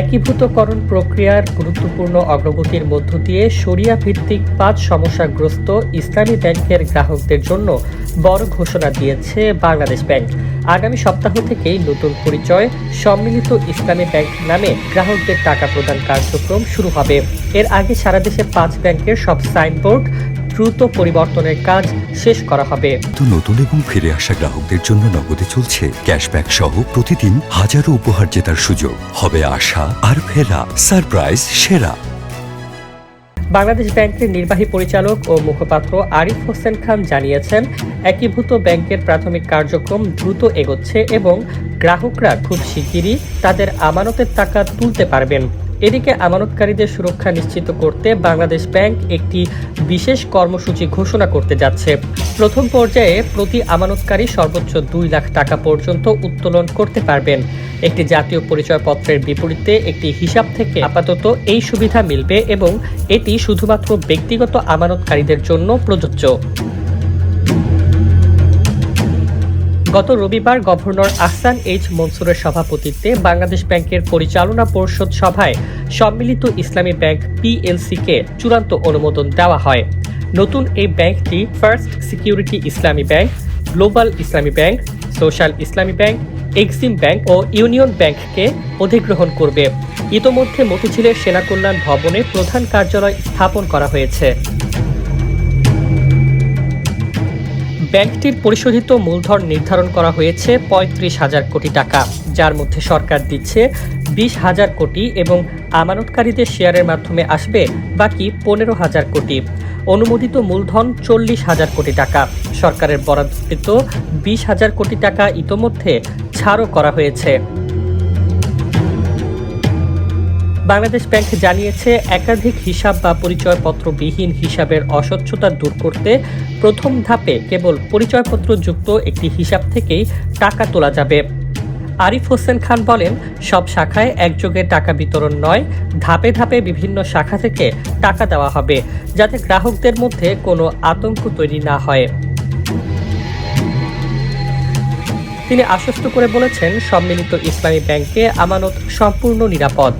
একীভূতকরণ প্রক্রিয়ার গুরুত্বপূর্ণ অগ্রগতির মধ্য দিয়ে শরিয়া ভিত্তিক পাঁচ সমস্যাগ্রস্ত ইসলামী ব্যাংকের গ্রাহকদের জন্য বড় ঘোষণা দিয়েছে বাংলাদেশ ব্যাংক। আগামী সপ্তাহ থেকেই নতুন পরিচয়, সম্মিলিত ইসলামী ব্যাংক নামে গ্রাহকদের টাকা প্রদান কার্যক্রম শুরু হবে। এর আগে সারা দেশে পাঁচ ব্যাংকের সব সাইনবোর্ড দ্রুত পরিবর্তনের কাজ শেষ করা হবে। নতুন এবং ফিরে আসা গ্রাহকদের জন্য নগদে চলছে ক্যাশব্যাক সহ প্রতিদিন হাজারো উপহার জেতার সুযোগ। হবে আশা আর ফেরা সারপ্রাইজ সেরা। বাংলাদেশ ব্যাংকের নির্বাহী পরিচালক ও মুখপাত্র আরিফ হোসেন খান জানিয়েছেন একীভূত ব্যাংকের প্রাথমিক কার্যক্রম দ্রুত এগোচ্ছে এবং গ্রাহকরা খুব শিগগিরই তাদের আমানতের টাকা তুলতে পারবেন। এদিকে আমানতকারীদের সুরক্ষা নিশ্চিত করতে বাংলাদেশ ব্যাংক একটি বিশেষ কর্মসূচি ঘোষণা করতে যাচ্ছে। প্রথম পর্যায়ে প্রতি আমানতকারী সর্বোচ্চ দুই লাখ টাকা পর্যন্ত উত্তোলন করতে পারবেন। একটি জাতীয় পরিচয়পত্রের বিপরীতে একটি হিসাব থেকে আপাতত এই সুবিধা মিলবে এবং এটি শুধুমাত্র ব্যক্তিগত আমানতকারীদের জন্য প্রযোজ্য। গত রবিবার গভর্নর আহসান এইচ মনসুরের সভাপতিত্বে বাংলাদেশ ব্যাংকের পরিচালনা পরিষদ সভায় সম্মিলিত ইসলামী ব্যাংক পিএলসিকে চূড়ান্ত অনুমোদন দেওয়া হয়। নতুন এই ব্যাংকটি first security Islami bank, global Islami bank, social Islami bank, Exim bank ও ইউনিয়ন ব্যাংককে অধিগ্রহণ করবে। ইতোমধ্যে মতিঝিলের সেনা কল্যাণ ভবনে প্রধান কার্যালয় স্থাপন করা হয়েছে। ব্যাংকটির পরিশোধিত মূলধন নির্ধারণ করা হয়েছে পঁয়ত্রিশ হাজার কোটি টাকা, যার মধ্যে সরকার দিচ্ছে বিশ হাজার কোটি এবং আমানতকারীদের শেয়ারের মাধ্যমে আসবে বাকি পনেরো হাজার কোটি। অনুমোদিত মূলধন চল্লিশ হাজার কোটি টাকা। সরকারের বরাদ্দকৃত বিশ হাজার কোটি টাকা ইতোমধ্যে ছাড়ও করা হয়েছে। বাংলাদেশ ব্যাংক জানিয়েছে, একাধিক হিসাব বা পরিচয়পত্রবিহীন হিসাবের অস্বচ্ছতা দূর করতে প্রথম ধাপে কেবল পরিচয়পত্র যুক্ত একটি হিসাব থেকেই টাকা তোলা যাবে। আরিফ হোসেন খান বলেন, সব শাখায় একযোগে টাকা বিতরণ নয়, ধাপে ধাপে বিভিন্ন শাখা থেকে টাকা দেওয়া হবে, যাতে গ্রাহকদের মধ্যে কোনো আতঙ্ক তৈরি না হয়। তিনি আশ্বস্ত করে বলেছেন, সম্মিলিত ইসলামী ব্যাংকে আমানত সম্পূর্ণ নিরাপদ।